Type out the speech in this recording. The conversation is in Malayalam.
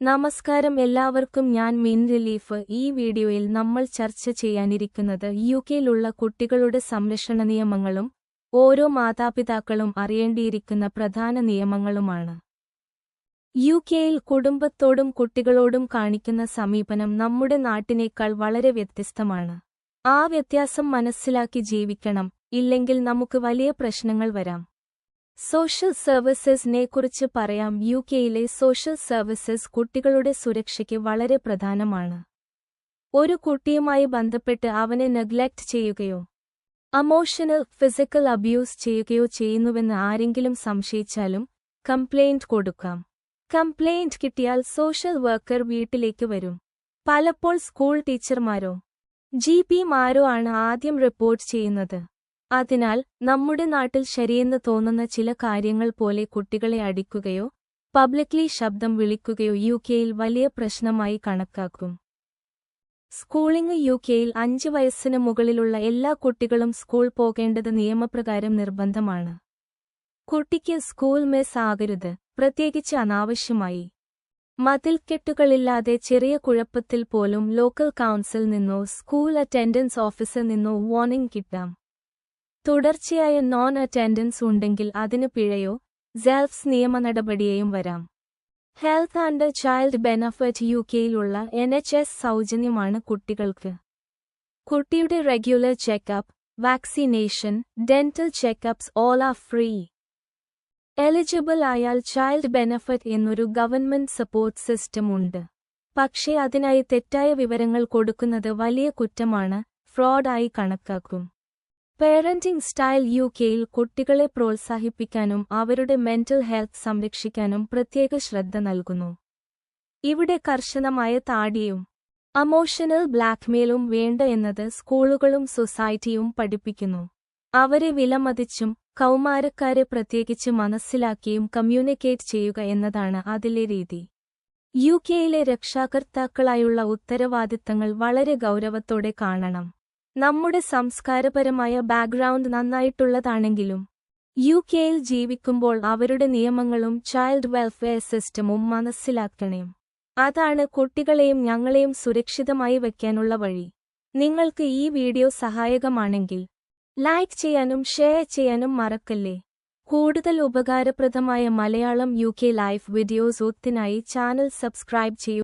നമസ്കാരം എല്ലാവർക്കും ഞാൻ മിൻ റിലീഫ്. ഈ വീഡിയോയിൽ നമ്മൾ ചർച്ച ചെയ്യാനിരിക്കുന്നത് യു കെയിലുള്ള കുട്ടികളുടെ സംരക്ഷണ നിയമങ്ങളും ഓരോ മാതാപിതാക്കളും അറിയേണ്ടിയിരിക്കുന്ന പ്രധാന നിയമങ്ങളുമാണ്. യു കെയിൽ കുടുംബത്തോടും കുട്ടികളോടും കാണിക്കുന്ന സമീപനം നമ്മുടെ നാട്ടിനേക്കാൾ വളരെ വ്യത്യസ്തമാണ്. ആ വ്യത്യാസം മനസ്സിലാക്കി ജീവിക്കണം ഇല്ലെങ്കിൽ നമുക്ക് വലിയ പ്രശ്നങ്ങൾ വരാം. സോഷ്യൽ സർവീസസിനെ കുറിച്ച് പറയാം. യു കെയിലെ സോഷ്യൽ സർവീസസ് കുട്ടികളുടെ സുരക്ഷയ്ക്ക് വളരെ പ്രധാനമാണ്. ഒരു കുട്ടിയുമായി ബന്ധപ്പെട്ട് അവനെ നെഗ്ലക്റ്റ് ചെയ്യുകയോ അമോഷണൽ ഫിസിക്കൽ അബ്യൂസ് ചെയ്യുകയോ ചെയ്യുന്നുവെന്ന് ആരെങ്കിലും സംശയിച്ചാലും കംപ്ലയിന്റ് കൊടുക്കാം. കംപ്ലയിന്റ് കിട്ടിയാൽ സോഷ്യൽ വർക്കർ വീട്ടിലേക്ക് വരും. പലപ്പോൾ സ്കൂൾ ടീച്ചർമാരോ ജി പിമാരോ ആണ് ആദ്യം റിപ്പോർട്ട് ചെയ്യുന്നത്. അതിനാൽ നമ്മുടെ നാട്ടിൽ ശരിയെന്ന് തോന്നുന്ന ചില കാര്യങ്ങൾ പോലെ കുട്ടികളെ അടിക്കുകയോ പബ്ലിക്ലി ശബ്ദം വിളിക്കുകയോ യു കെയിൽ വലിയ പ്രശ്നമായി കണക്കാക്കും. സ്കൂളിംഗ് യു കെയിൽ അഞ്ച് വയസ്സിന് മുകളിലുള്ള എല്ലാ കുട്ടികളും സ്കൂൾ പോകേണ്ടത് നിയമപ്രകാരം നിർബന്ധമാണ്. കുട്ടിക്ക് സ്കൂൾ മിസ് ആകരുത് പ്രത്യേകിച്ച് അനാവശ്യമായി. മതിൽക്കെട്ടുകളില്ലാതെ ചെറിയ കുഴപ്പത്തിൽ പോലും ലോക്കൽ കൗൺസിൽ നിന്നോ സ്കൂൾ അറ്റൻഡൻസ് ഓഫീസിൽ നിന്നോ വാർണിംഗ് കിട്ടാം. തുടർച്ചയായ നോൺ അറ്റൻഡൻസ് ഉണ്ടെങ്കിൽ അതിന് പിഴയോ? സെൽഫ്സ് നിയമ നടപടിയെയും വരാം. Health and child benefit U കെയിലുള്ള N H S സൗജന്യമാണ് കുട്ടികൾക്ക്. കുട്ടിയുടെ regular checkup vaccination dental checkups all are free eligible ആയാൽ ചൈൽഡ് ബെനഫിറ്റ് എന്നൊരു ഗവൺമെന്റ് സപ്പോർട്ട് സിസ്റ്റം ഉണ്ട്. പക്ഷേ അതിനായി തെറ്റായ വിവരങ്ങൾ കൊടുക്കുന്നത് വലിയ കുറ്റമാണ് ഫ്രോഡായി കണക്കാക്കും. പേരന്റിംഗ് സ്റ്റൈൽ യു കെയിൽ കുട്ടികളെ പ്രോത്സാഹിപ്പിക്കാനും അവരുടെ മെന്റൽ ഹെൽത്ത് സംരക്ഷിക്കാനും പ്രത്യേക ശ്രദ്ധ നൽകുന്നു. ഇവിടെ കർശനമായ താടിയും അമോഷണൽ ബ്ലാക്ക്മെയിലും വേണ്ട എന്നത് സ്കൂളുകളും സൊസൈറ്റിയും പഠിപ്പിക്കുന്നു. അവരെ വിലമതിച്ചും കൗമാരക്കാരെ പ്രത്യേകിച്ച് മനസ്സിലാക്കിയും കമ്മ്യൂണിക്കേറ്റ് ചെയ്യുക എന്നതാണ് അതിലെ രീതി. യു കെയിലെ രക്ഷാകർത്താക്കളായുള്ള ഉത്തരവാദിത്തങ്ങൾ വളരെ ഗൗരവത്തോടെ കാണണം. നമ്മുടെ സംസ്കാരപരമായ ബാക്ക്ഗ്രൗണ്ട് നന്നായിട്ടുള്ളതാണെങ്കിലും യു കെയിൽ ജീവിക്കുമ്പോൾ അവരുടെ നിയമങ്ങളും ചൈൽഡ് വെൽഫെയർ സിസ്റ്റമും മനസ്സിലാക്കണേ. അതാണ് കുട്ടികളെയും ഞങ്ങളെയും സുരക്ഷിതമായി വയ്ക്കാനുള്ള വഴി. നിങ്ങൾക്ക് ഈ വീഡിയോ സഹായകമാണെങ്കിൽ ലൈക്ക് ചെയ്യാനും ഷെയർ ചെയ്യാനും മറക്കല്ലേ? കൂടുതൽ ഉപകാരപ്രദമായ Malayalam U K life videos ഒത്തിനായി channel subscribe ചെയ്യൂ.